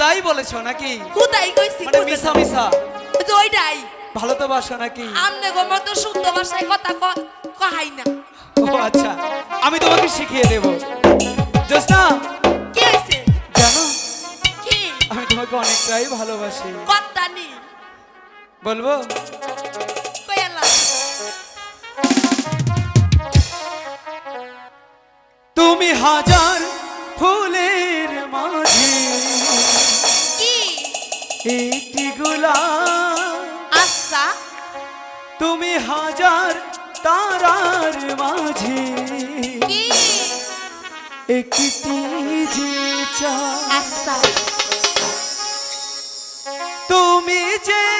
হুদাই বলেছ নাকি? হুদাই কইছি মানে মিশা ওই যে ওইটাই। ভালো তো বাসো নাকি? আমনে গো মতো শুদ্ধ ভাষায় কথা কহাই না। ও আচ্ছা আমি তোমাকে শিখিয়ে দেব। জোসনা কি হইছে? জানো? কি? আমি তোমাকে অনেকটাই ভালোবাসি। কথা নি। বলব? তুমি হাজার ফুলের একটি আচ্ছা। তুমি হাজার তারার মাঝে। কি? একটি যে। আচ্ছা। তুমি যে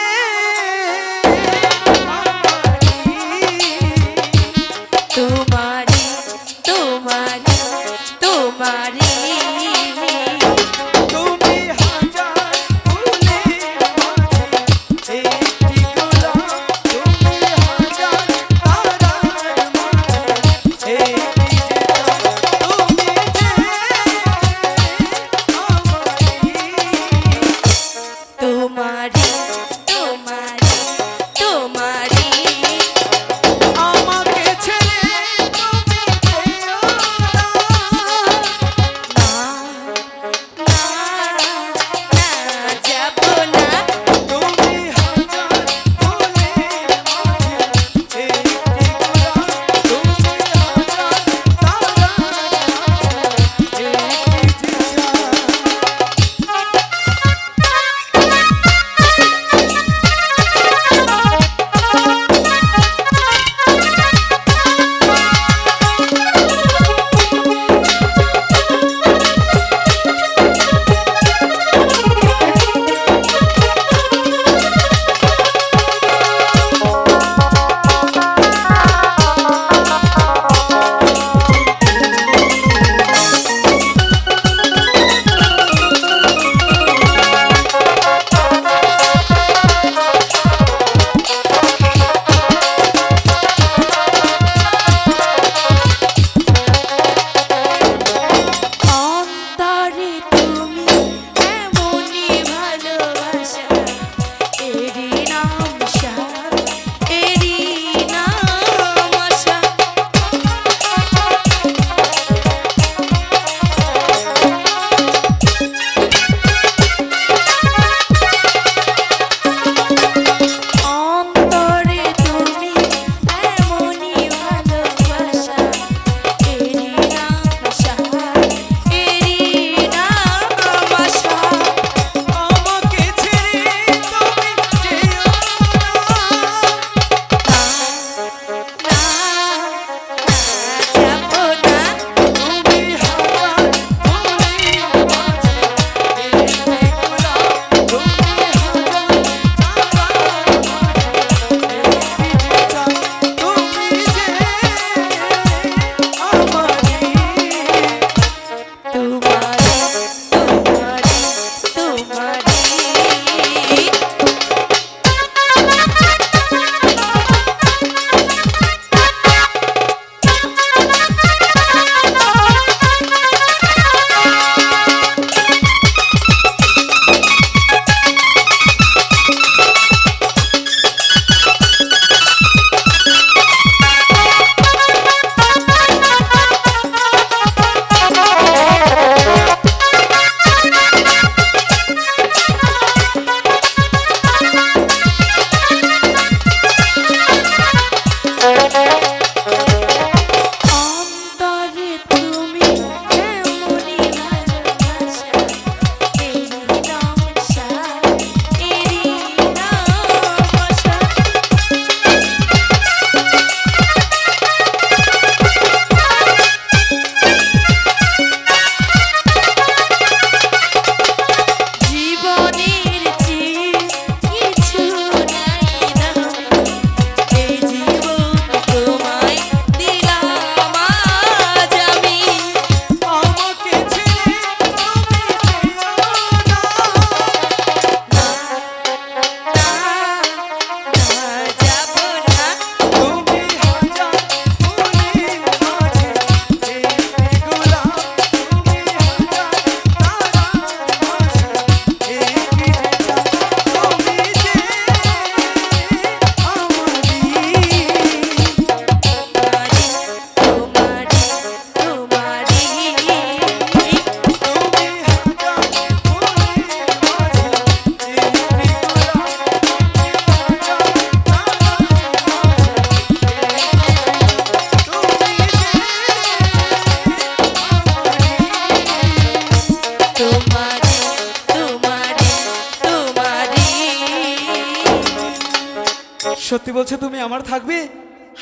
সত্যি বলছো তুমি আমার থাকবে?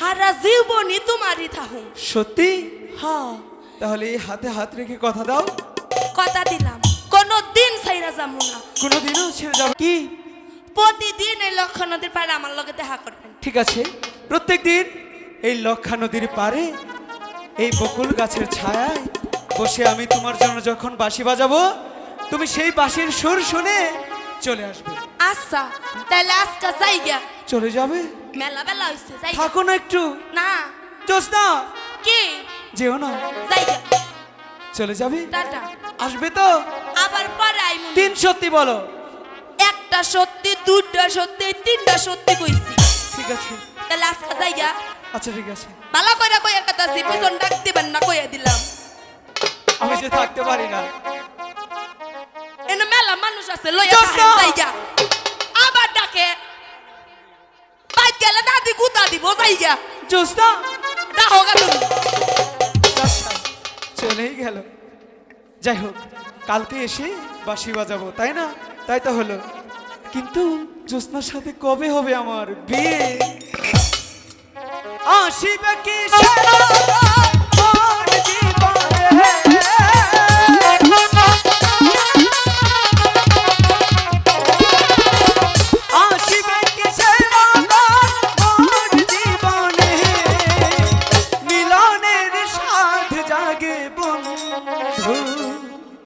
হারা জীবনই তোমারই থাকুম সত্যি? হ তাহলে এই হাতে হাত রেখে কথা দাও। কথা দিলাম। কোনো দিন ছাইরা যাব না। কোনো দিনও ছেড়ে যাবে কি? প্রতিদিন এই লক্ষ্য নদীর পাড়ে আমার লগে দেখা করবেন। ঠিক আছে। প্রত্যেক দিন এই লক্ষা নদীর পারে এই বকুল গাছের ছায়ায় বসে আমি তোমার জন্য যখন বাঁশি বাজাবো তুমি সেই বাঁশির সুর শুনে চলে আসবে। আচ্ছা তাহলে আজকে যাই গিয়া চলে যাবে? মেলা বেলা হইছে যাই গিয়া। থাকো না একটু। না। জোসনা কি? যেও না। যাই গিয়া চলে যাবে? টাটা। আসবে তো? আবার পরে আইমু তিন সত্যি বলো। একটা সত্যি দুটা সত্যি তিনটা সত্যি কইছি। ঠিক আছে। তাহলে আজকে যাই গিয়া আচ্ছা ঠিক আছে। ভালো কইরা কইয়া কথা পিছন ডাক দিবেন না কইয়া দিলাম। আমি যে থাকতে পারি না। এনে মেলা মানুষ আছে লইয়া জোসনা! তাহেন যাই গিয়া আবার ডাকে বাইক গেলে দাদি গুতা দিব যাই গিয়া জোসনা ডাহো গা তুমি আচ্ছা, চলেই গেল। যাই হোক কালকে এসে বাঁশি বাজাবো তাই না? তাই তো হলো। কিন্তু জ্যোৎস্নার সাথে কবে হবে আমার বিয়ে? আসিবে কি সারা